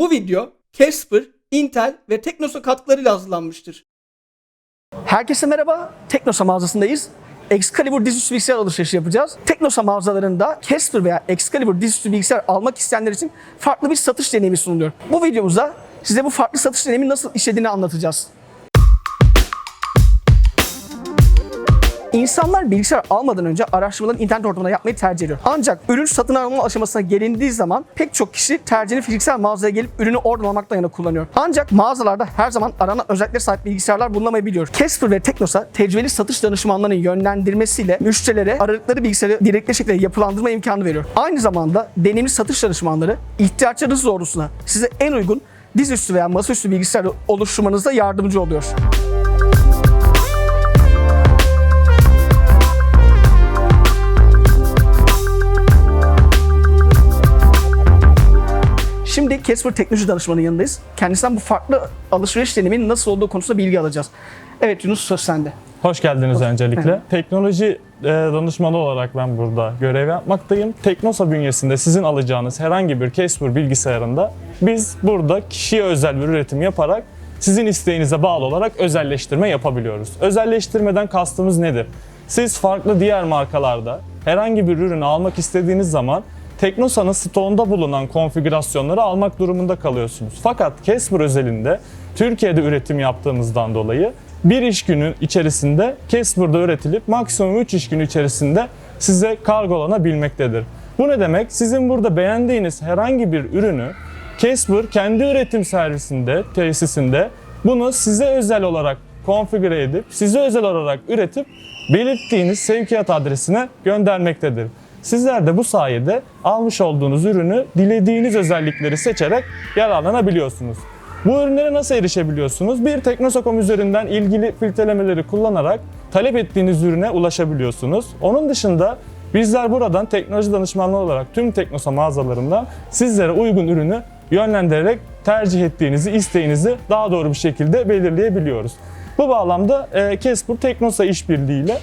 Bu video Casper, Intel ve Teknosa katkılarıyla hazırlanmıştır. Herkese merhaba. Teknosa mağazasındayız. Excalibur dizüstü bilgisayar alışverişi yapacağız. Teknosa mağazalarında Casper veya Excalibur dizüstü bilgisayar almak isteyenler için farklı bir satış deneyimi sunuluyor. Bu videomuzda size bu farklı satış deneyimi nasıl işlediğini anlatacağız. İnsanlar bilgisayar almadan önce araştırmalarını internet ortamında yapmayı tercih ediyor. Ancak ürün satın alma aşamasına gelindiği zaman pek çok kişi tercihini fiziksel mağazaya gelip ürünü oradan almaktan yana kullanıyor. Ancak mağazalarda her zaman aranan özelliklere sahip bilgisayarlar bulunamayabiliyor. Casper ve Teknosa tecrübeli satış danışmanlarının yönlendirmesiyle müşterilere aradıkları bilgisayarı direktli şekilde yapılandırma imkanı veriyor. Aynı zamanda deneyimli satış danışmanları ihtiyaçlarınız doğrultusunda size en uygun dizüstü veya masaüstü bilgisayar oluşturmanızda yardımcı oluyor. Casper teknoloji danışmanının yanındayız. Kendisinden bu farklı alışveriş deneyiminin nasıl olduğu konusunda bilgi alacağız. Evet Yunus söz sende. Hoş geldiniz öncelikle. Teknoloji e, danışmanı olarak ben burada görev yapmaktayım. Teknosa bünyesinde sizin alacağınız herhangi bir Casper bilgisayarında biz burada kişiye özel bir üretim yaparak sizin isteğinize bağlı olarak özelleştirme yapabiliyoruz. Özelleştirmeden kastımız nedir? Siz farklı diğer markalarda herhangi bir ürünü almak istediğiniz zaman Teknosa'nın stoğunda bulunan konfigürasyonları almak durumunda kalıyorsunuz. Fakat Casper özelinde Türkiye'de üretim yaptığımızdan dolayı bir iş günü içerisinde Casper'da üretilip maksimum 3 iş günü içerisinde size kargolanabilmektedir. Bu ne demek? Sizin burada beğendiğiniz herhangi bir ürünü Casper kendi üretim servisinde, tesisinde bunu size özel olarak konfigüre edip, size özel olarak üretip belirttiğiniz sevkiyat adresine göndermektedir. Sizler de bu sayede almış olduğunuz ürünü dilediğiniz özellikleri seçerek yararlanabiliyorsunuz. Bu ürünlere nasıl erişebiliyorsunuz? Bir Teknosa.com üzerinden ilgili filtrelemeleri kullanarak talep ettiğiniz ürüne ulaşabiliyorsunuz. Onun dışında bizler buradan teknoloji danışmanlığı olarak tüm Teknosa mağazalarından sizlere uygun ürünü yönlendirerek tercih ettiğinizi, isteğinizi daha doğru bir şekilde belirleyebiliyoruz. Bu bağlamda e, Casper Teknosa işbirliğiyle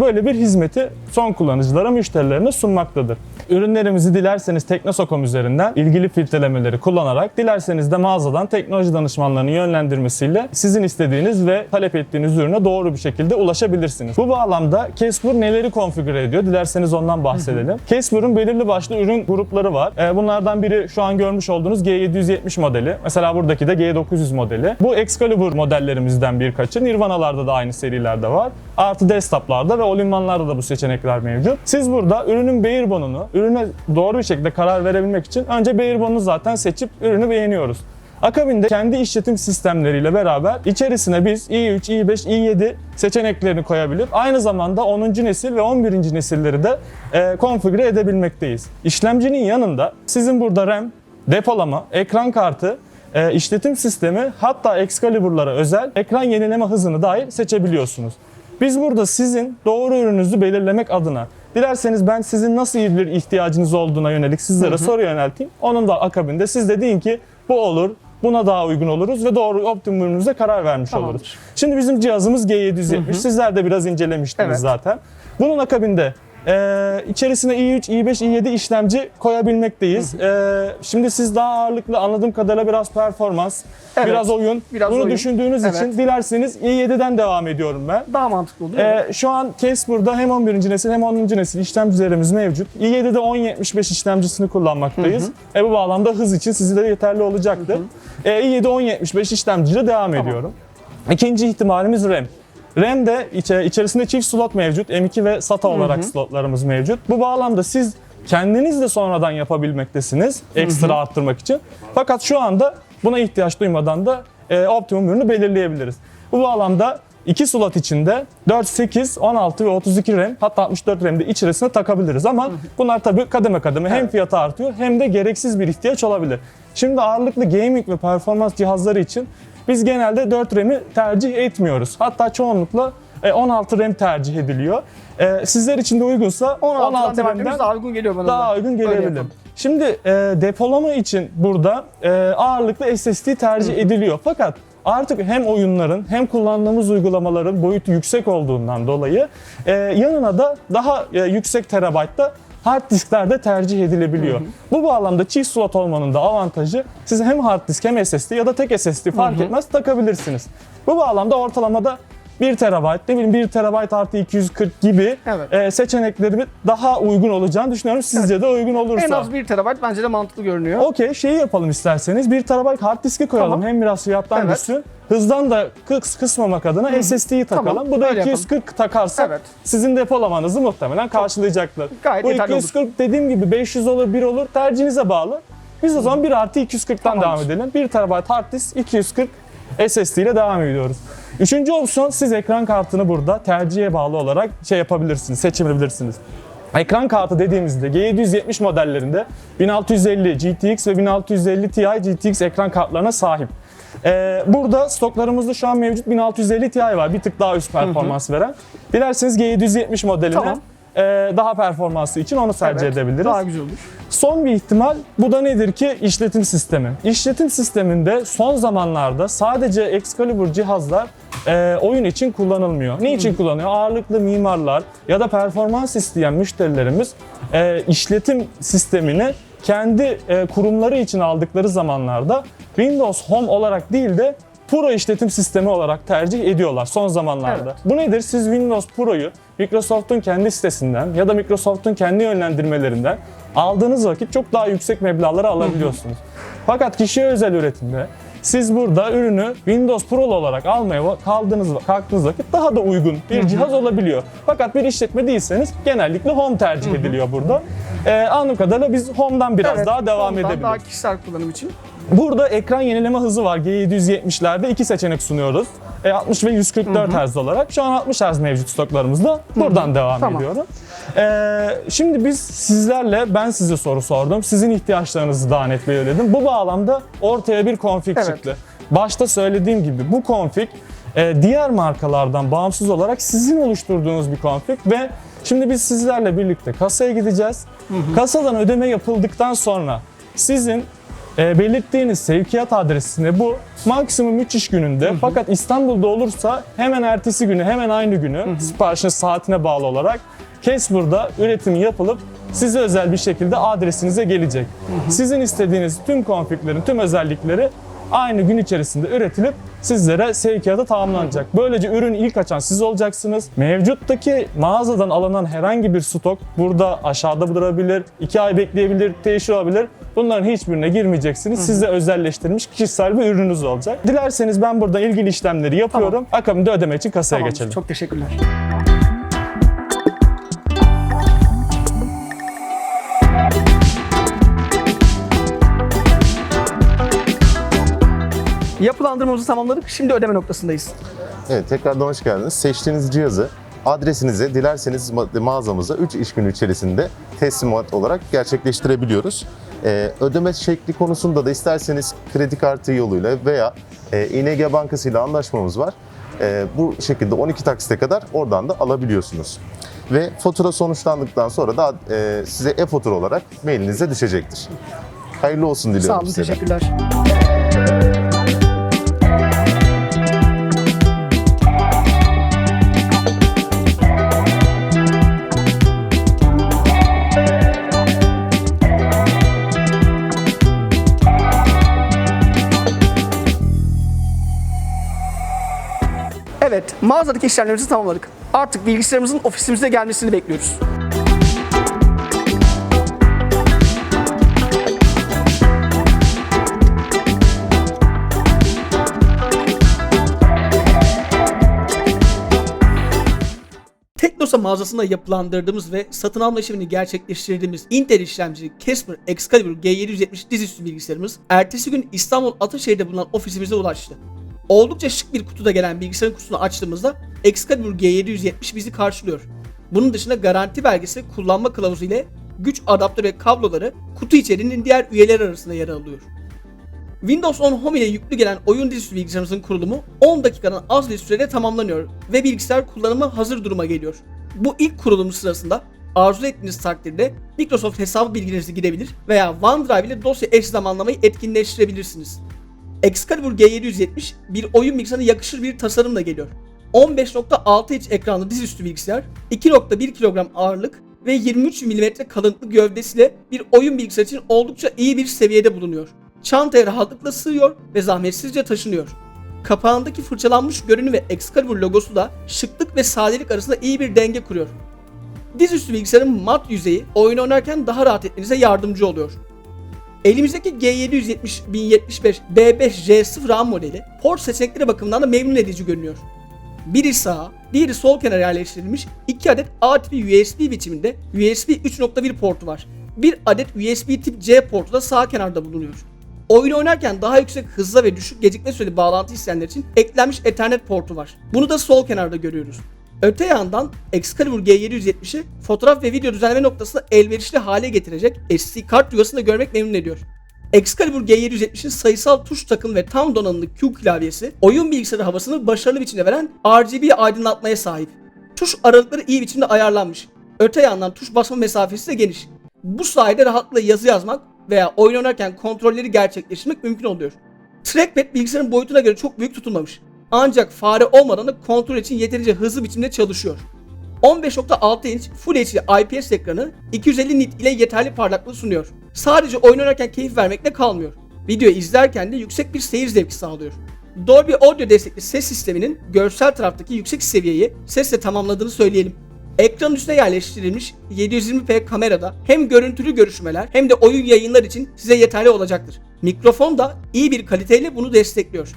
böyle bir hizmeti son kullanıcılara, müşterilerine sunmaktadır. Ürünlerimizi dilerseniz Teknosa.com üzerinden ilgili filtrelemeleri kullanarak, dilerseniz de mağazadan teknoloji danışmanlarının yönlendirmesiyle sizin istediğiniz ve talep ettiğiniz ürüne doğru bir şekilde ulaşabilirsiniz. Bu bağlamda Casper neleri konfigüre ediyor? Dilerseniz ondan bahsedelim. Casper'ın belirli başlı ürün grupları var. E, bunlardan biri şu an görmüş olduğunuz G770 modeli. Mesela buradaki de G900 modeli. Bu Excalibur modellerimizden birkaçı. Nirvana'larda da aynı serilerde var. Artı desktop'larda ve all-in-one'larda da bu seçenekler mevcut. Siz burada ürünün Bearebon'unu, ürüne doğru bir şekilde karar verebilmek için önce Bearebon'u zaten seçip ürünü beğeniyoruz. Akabinde kendi işletim sistemleriyle beraber içerisine biz i3, i5, i7 seçeneklerini koyabilip aynı zamanda 10. nesil ve 11. nesilleri de e, konfigüre edebilmekteyiz. İşlemcinin yanında sizin burada RAM, depolama, ekran kartı, e, işletim sistemi hatta Excalibur'lara özel ekran yenileme hızını dahi seçebiliyorsunuz. Biz burada sizin doğru ürününüzü belirlemek adına dilerseniz ben sizin nasıl bir ihtiyacınız olduğuna yönelik sizlere soru yönelteyim. Onun da akabinde siz de deyin ki bu olur, buna daha uygun oluruz ve doğru optimum ürünümüze karar vermiş Tamamdır. oluruz. Şimdi bizim cihazımız G770. Sizler de biraz incelemiştiniz Evet. zaten. Bunun akabinde e, içerisine i3, i5, i7 işlemci koyabilmekteyiz. E, şimdi siz daha ağırlıklı anladığım kadarıyla biraz performans, Evet, biraz oyun. biraz Bunu oyun. düşündüğünüz Evet. için dilerseniz i7'den devam ediyorum ben. Daha mantıklı olur. Ee, şu an Casper'da hem 11. nesil hem 10. nesil işlemcilerimiz mevcut. i7'de 1075 işlemcisini kullanmaktayız. E, bu bağlamda hız için size de yeterli olacaktır. E, i7 1075 işlemciyle devam ediyorum. İkinci ihtimalimiz RAM. RAM'de içe, içerisinde çift slot mevcut. M2 ve SATA olarak slotlarımız mevcut. Bu bağlamda siz kendiniz de sonradan yapabilmektesiniz ekstra arttırmak için. Fakat şu anda buna ihtiyaç duymadan da e, optimum ürünü belirleyebiliriz. Bu bağlamda 2 slot içinde 4, 8, 16 ve 32 RAM hatta 64 RAM de içerisine takabiliriz ama bunlar tabii kademe kademe hem fiyatı artıyor hem de gereksiz bir ihtiyaç olabilir. Şimdi ağırlıklı gaming ve performans cihazları için biz genelde 4 RAM'i tercih etmiyoruz. Hatta çoğunlukla e, 16 RAM tercih ediliyor. E, Sizler için de uygunsa 16'dan 16 devam RAM'den etmemiz daha uygun geliyor bana. daha da. uygun gelebilir. Şimdi e, depolama için burada e, ağırlıklı SSD tercih ediliyor. Fakat artık hem oyunların hem kullandığımız uygulamaların boyutu yüksek olduğundan dolayı e, yanına da daha e, yüksek terabaytta hard diskler de tercih edilebiliyor. Bu bağlamda çift slot olmanın da avantajı siz hem hard disk hem SSD ya da tek SSD fark etmez takabilirsiniz. Bu bağlamda ortalamada 1 TB, ne bileyim 1 TB artı 240 gibi Evet. e, seçenekleri daha uygun olacağını düşünüyorum. Sizce de uygun olursa. En az 1 TB bence de mantıklı görünüyor. Okey şeyi yapalım isterseniz. 1 TB hard diski koyalım. Tamam. Hem biraz fiyattan Evet. düşsün. Hızdan da kıs kısmamak adına SSD'yi takalım. Tamam, Bu da öyle 240 takarsak Evet. sizin depolamanızı muhtemelen karşılayacaktır. Gayet Bu yeterli olur. 240 dediğim gibi 500 olur 1 olur tercihinize bağlı. Biz o zaman 1 artı 240'tan devam Tamamdır. edelim. 1 TB hard disk 240 SSD ile devam ediyoruz. Üçüncü opsiyon siz ekran kartını burada tercihe bağlı olarak şey yapabilirsiniz, seçebilirsiniz. Ekran kartı dediğimizde G770 modellerinde 1650 GTX ve 1650 Ti GTX ekran kartlarına sahip. Ee, burada stoklarımızda şu an mevcut 1650 Ti var. Bir tık daha üst performans veren. Dilerseniz G770 modeline Tamam. e, daha performanslı için onu tercih Evet, edebiliriz. Daha güzel olur. Son bir ihtimal bu da nedir ki işletim sistemi. İşletim sisteminde son zamanlarda sadece Excalibur cihazlar e, oyun için kullanılmıyor. Ne için kullanıyor? Ağırlıklı mimarlar ya da performans isteyen müşterilerimiz e, işletim sistemini kendi e, kurumları için aldıkları zamanlarda Windows Home olarak değil de Pro işletim sistemi olarak tercih ediyorlar son zamanlarda. Evet. Bu nedir? Siz Windows Pro'yu Microsoft'un kendi sitesinden ya da Microsoft'un kendi yönlendirmelerinden aldığınız vakit çok daha yüksek meblağları alabiliyorsunuz. Fakat kişiye özel üretimde siz burada ürünü Windows Pro olarak almaya kaldığınız kalktığınız vakit daha da uygun bir cihaz olabiliyor. Fakat bir işletme değilseniz genellikle Home tercih ediliyor burada. Ee, anladığım kadarıyla biz Home'dan biraz Evet, daha devam edebiliriz. Daha kişisel kullanım için. Burada ekran yenileme hızı var. G770'lerde iki seçenek sunuyoruz. E, 60 ve 144 Hz olarak. Şu an 60 Hz mevcut stoklarımızda. Buradan devam Tamam. ediyorum. E, şimdi biz sizlerle, ben size soru sordum. Sizin ihtiyaçlarınızı daha net belirledim. Bu bağlamda ortaya bir config Evet. çıktı. Başta söylediğim gibi bu config e, diğer markalardan bağımsız olarak sizin oluşturduğunuz bir config ve şimdi biz sizlerle birlikte kasaya gideceğiz. Kasadan ödeme yapıldıktan sonra sizin e, belirttiğiniz sevkiyat adresine bu maksimum 3 iş gününde fakat İstanbul'da olursa hemen ertesi günü hemen aynı günü siparişin saatine bağlı olarak Casper'da üretimi yapılıp size özel bir şekilde adresinize gelecek. Sizin istediğiniz tüm konfiglerin tüm özellikleri aynı gün içerisinde üretilip sizlere sevkiyata tamamlanacak. Böylece ürün ilk açan siz olacaksınız. Mevcuttaki mağazadan alınan herhangi bir stok burada aşağıda durabilir, 2 ay bekleyebilir, değişir olabilir. Bunların hiçbirine girmeyeceksiniz. Size özelleştirilmiş kişisel bir ürününüz olacak. Dilerseniz ben burada ilgili işlemleri yapıyorum. Akabinde ödeme için kasaya Tamamdır. geçelim. Çok teşekkürler. Yapılandırmamızı tamamladık. Şimdi ödeme noktasındayız. Evet, tekrardan hoş geldiniz. Seçtiğiniz cihazı adresinize dilerseniz ma- mağazamıza 3 iş günü içerisinde teslimat olarak gerçekleştirebiliyoruz. Ee, ödeme şekli konusunda da isterseniz kredi kartı yoluyla veya e, İNG Bankası ile anlaşmamız var. Ee, bu şekilde 12 taksite kadar oradan da alabiliyorsunuz. Ve fatura sonuçlandıktan sonra da e, size e-fatura olarak mailinize düşecektir. Hayırlı olsun diliyorum Sağ olun, size teşekkürler. Evet, mağazadaki işlemlerimizi tamamladık. Artık bilgisayarımızın ofisimize gelmesini bekliyoruz. Teknosa mağazasında yapılandırdığımız ve satın alma işlemini gerçekleştirdiğimiz Intel işlemci Casper Excalibur G770 dizüstü bilgisayarımız ertesi gün İstanbul Ataşehir'de bulunan ofisimize ulaştı. Oldukça şık bir kutuda gelen bilgisayarın kutusunu açtığımızda Excalibur G770 bizi karşılıyor. Bunun dışında garanti belgesi, kullanma kılavuzu ile güç adaptörü ve kabloları kutu içeriğinin diğer üyeler arasında yer alıyor. Windows 10 Home ile yüklü gelen oyun dizüstü bilgisayarımızın kurulumu 10 dakikadan az bir sürede tamamlanıyor ve bilgisayar kullanıma hazır duruma geliyor. Bu ilk kurulum sırasında arzu ettiğiniz takdirde Microsoft hesabı bilgilerinizi girebilir veya OneDrive ile dosya eş zamanlamayı etkinleştirebilirsiniz. Excalibur G770 bir oyun bilgisayarına yakışır bir tasarımla geliyor. 15.6 inç ekranlı dizüstü bilgisayar, 2.1 kilogram ağırlık, ve 23 mm kalınlıklı gövdesiyle bir oyun bilgisayarı için oldukça iyi bir seviyede bulunuyor. Çantaya rahatlıkla sığıyor ve zahmetsizce taşınıyor. Kapağındaki fırçalanmış görünüm ve Excalibur logosu da şıklık ve sadelik arasında iyi bir denge kuruyor. Dizüstü bilgisayarın mat yüzeyi oyun oynarken daha rahat etmenize yardımcı oluyor. Elimizdeki G770 1075 B5J0 RAM modeli port seçenekleri bakımından da memnun edici görünüyor. Biri sağ, diğeri sol kenara yerleştirilmiş 2 adet A tipi USB biçiminde USB 3.1 portu var. Bir adet USB tip C portu da sağ kenarda bulunuyor. Oyun oynarken daha yüksek hızla ve düşük gecikme süreli bağlantı isteyenler için eklenmiş Ethernet portu var. Bunu da sol kenarda görüyoruz. Öte yandan Excalibur G770'i fotoğraf ve video düzenleme noktasında elverişli hale getirecek SD kart yuvasını görmek memnun ediyor. Excalibur G770'in sayısal tuş takım ve tam donanımlı Q klavyesi oyun bilgisayarı havasını başarılı biçimde veren RGB aydınlatmaya sahip. Tuş aralıkları iyi biçimde ayarlanmış. Öte yandan tuş basma mesafesi de geniş. Bu sayede rahatlıkla yazı yazmak veya oyun oynarken kontrolleri gerçekleştirmek mümkün oluyor. Trackpad bilgisayarın boyutuna göre çok büyük tutulmamış. Ancak fare olmadan da kontrol için yeterince hızlı biçimde çalışıyor. 15.6 inç Full HD IPS ekranı 250 nit ile yeterli parlaklığı sunuyor. Sadece oynarken keyif vermekle kalmıyor. Video izlerken de yüksek bir seyir zevki sağlıyor. Dolby Audio destekli ses sisteminin görsel taraftaki yüksek seviyeyi sesle tamamladığını söyleyelim. Ekranın üstüne yerleştirilmiş 720p kamerada hem görüntülü görüşmeler hem de oyun yayınlar için size yeterli olacaktır. Mikrofon da iyi bir kaliteyle bunu destekliyor.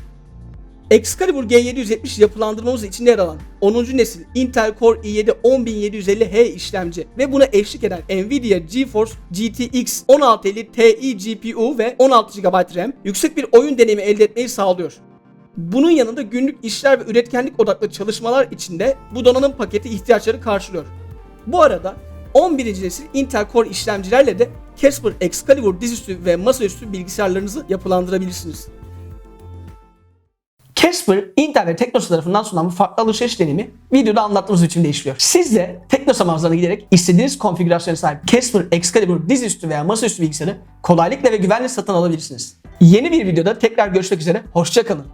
Excalibur G770 yapılandırmamız içinde yer alan 10. nesil Intel Core i7 10750H işlemci ve buna eşlik eden Nvidia GeForce GTX 1650 Ti GPU ve 16 GB RAM yüksek bir oyun deneyimi elde etmeyi sağlıyor. Bunun yanında günlük işler ve üretkenlik odaklı çalışmalar içinde bu donanım paketi ihtiyaçları karşılıyor. Bu arada 11. nesil Intel Core işlemcilerle de Casper Excalibur dizüstü ve masaüstü bilgisayarlarınızı yapılandırabilirsiniz. Casper, Intel ve Teknosa tarafından sunulan bu farklı alışveriş deneyimi videoda anlattığımız biçimde işliyor. Siz de Teknosa mağazalarına giderek istediğiniz konfigürasyona sahip Casper Excalibur dizüstü veya masaüstü bilgisayarı kolaylıkla ve güvenle satın alabilirsiniz. Yeni bir videoda tekrar görüşmek üzere, hoşçakalın.